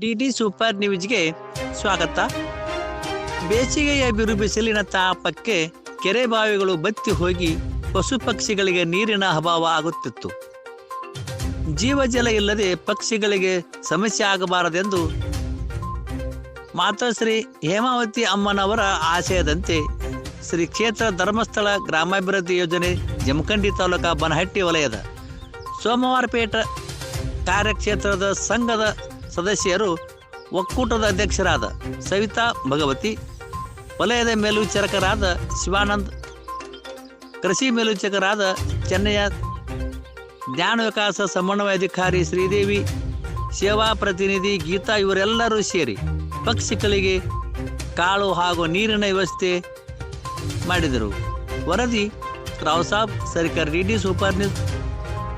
D D super ನ್ಯೂಸ್ಗೆ ಸ್ವಾಗತ. ಬೇಸಿಗೆಯ ಬಿರು ಬಿಸಿಲಿನ ತಾಪಕ್ಕೆ ಕೆರೆ ಬಾವಿಗಳು ಬತ್ತಿ ಹೋಗಿ ಪಶು ಪಕ್ಷಿಗಳಿಗೆ ನೀರಿನ ಅಭಾವ ಆಗುತ್ತಿತ್ತು. ಜೀವಜಲ ಇಲ್ಲದೆ ಪಕ್ಷಿಗಳಿಗೆ ಸಮಸ್ಯೆ ಆಗಬಾರದೆಂದು ಮಾತಾಶ್ರೀ ಹೇಮಾವತಿ ಅಮ್ಮನವರ ಆಶಯದಂತೆ ಶ್ರೀ ಕ್ಷೇತ್ರ ಧರ್ಮಸ್ಥಳ ಗ್ರಾಮಾಭಿವೃದ್ಧಿ ಯೋಜನೆ ಜಮಖಂಡಿ ತಾಲೂಕಾ ಬನಹಟ್ಟಿ ವಲಯದ ಸೋಮವಾರಪೇಟ ಕಾರ್ಯಕ್ಷೇತ್ರದ ಸಂಘದ ಸದಸ್ಯರು ಒಕ್ಕೂಟದ ಅಧ್ಯಕ್ಷರಾದ ಸವಿತಾ ಭಗವತಿ, ವಲಯದ ಮೇಲ್ವಿಚಾರಕರಾದ ಶಿವಾನಂದ್, ಕೃಷಿ ಮೇಲ್ವಿಚಾರಕರಾದ ಚೆನ್ನಯ್ಯ, ಜ್ಞಾನ ವಿಕಾಸ ಸಮನ್ವಯ ಅಧಿಕಾರಿ ಶ್ರೀದೇವಿ, ಸೇವಾ ಪ್ರತಿನಿಧಿ ಗೀತಾ ಇವರೆಲ್ಲರೂ ಸೇರಿ ಪಕ್ಷಿಗಳಿಗೆ ಕಾಳು ಹಾಗೂ ನೀರಿನ ವ್ಯವಸ್ಥೆ ಮಾಡಿದರು. ವರದಿ ರಾವ್ ಸಾಬ್, ಸರ್ಕಾರ್ DD DD super news,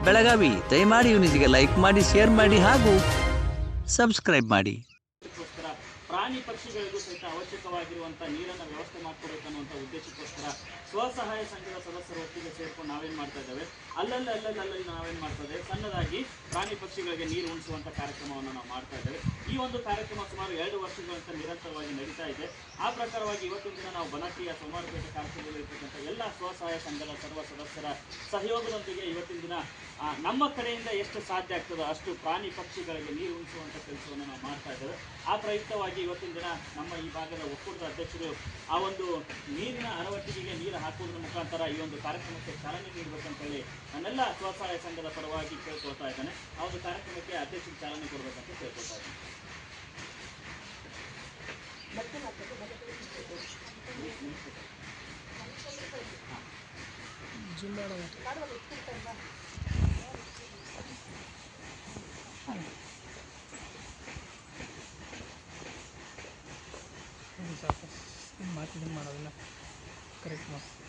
Belagavi. ದಯಮಾಡಿ ಯೂನಿಸ್ಗೆ ಲೈಕ್ ಮಾಡಿ ಶೇರ್ ಮಾಡಿ ಹಾಗೂ ಸಬ್ಸ್ಕ್ರೈಬ್ ಮಾಡಿ. ಪ್ರಾಣಿ ಪಕ್ಷಿಗಳಿಗೂ ಸಹಿತ ಅವಶ್ಯಕವಾಗಿರುವಂಥ ನೀರನ್ನು ವ್ಯವಸ್ಥೆ ಮಾಡಿಕೊಡ್ಬೇಕನ್ನುವಂಥ ಉದ್ದೇಶಕ್ಕೋಸ್ಕರ ಸ್ವಸಹಾಯ ಸಂಘದ ಸದಸ್ಯರು ಒಟ್ಟಿಗೆ ಸೇರ್ಕೊಂಡು ನಾವೇನು ಮಾಡ್ತಾ ಇದ್ದೇವೆ? ಅಲ್ಲಲ್ಲಿ ಅಲ್ಲಲ್ಲಿ ಅಲ್ಲಲ್ಲಿ ನಾವೇನು ಮಾಡ್ತಾ ಇದ್ದೇವೆ? ಸಣ್ಣದಾಗಿ ಪ್ರಾಣಿ ಪಕ್ಷಿಗಳಿಗೆ ನೀರು ಉಣಿಸುವಂಥ ಕಾರ್ಯಕ್ರಮವನ್ನು ನಾವು ಮಾಡ್ತಾ ಇದ್ದೇವೆ. ಈ ಒಂದು ಕಾರ್ಯಕ್ರಮ ಸುಮಾರು ಎರಡು ವರ್ಷಗಳಿಂದ ನಿರಂತರವಾಗಿ ನಡೀತಾ ಇದೆ. ಆ ಪ್ರಕಾರವಾಗಿ ಇವತ್ತಿನ ದಿನ ನಾವು ಬನಕಿಯ ಸೋಮವಾರಪೇಟೆ ಕಾರ್ಯಕ್ರಮದಲ್ಲಿ ಇರ್ತಕ್ಕಂಥ ಎಲ್ಲ ಸ್ವಸಹಾಯ ಸಂಘದ ಸರ್ವ ಸದಸ್ಯರ ಸಹಯೋಗದೊಂದಿಗೆ ಇವತ್ತಿನ ದಿನ ನಮ್ಮ ಕಡೆಯಿಂದ ಎಷ್ಟು ಸಾಧ್ಯ ಆಗ್ತದೋ ಅಷ್ಟು ಪ್ರಾಣಿ ಪಕ್ಷಿಗಳಿಗೆ ನೀರು ಉಣಿಸುವಂಥ ಕೆಲಸವನ್ನು ನಾವು ಮಾಡ್ತಾ ಇದ್ದೇವೆ. ಆ ಪ್ರಯುಕ್ತವಾಗಿ ಇವತ್ತಿನ ದಿನ ನಮ್ಮ ಈ ಭಾಗದ ಒಕ್ಕೂಟದ ಅಧ್ಯಕ್ಷರು ಆ ಒಂದು ನೀರಿನ ಅರವಟ್ಟಿಗೆ ನೀರು ಹಾಕುವುದರ ಮುಖಾಂತರ ಈ ಒಂದು ಕಾರ್ಯಕ್ರಮಕ್ಕೆ ಚಾಲನೆ ನೀಡಬೇಕಂತೇಳಿ ನನ್ನೆಲ್ಲ ಸ್ವಸಹಾಯ ಸಂಘದ ಪರವಾಗಿ ಕೇಳ್ಕೊಳ್ತಾ ಇದ್ದಾನೆ. ಆ ಒಂದು ಕಾರ್ಯಕ್ರಮಕ್ಕೆ ಅಧ್ಯಕ್ಷರಿಗೆ ಚಾಲನೆ ಕೊಡಬೇಕಂತ ಕೇಳ್ಕೊಳ್ತಾ ಇದ್ದೀನಿ. ಮಾತಿದ್ದು ಮಾಡೋದಿಲ್ಲ. 失礼します。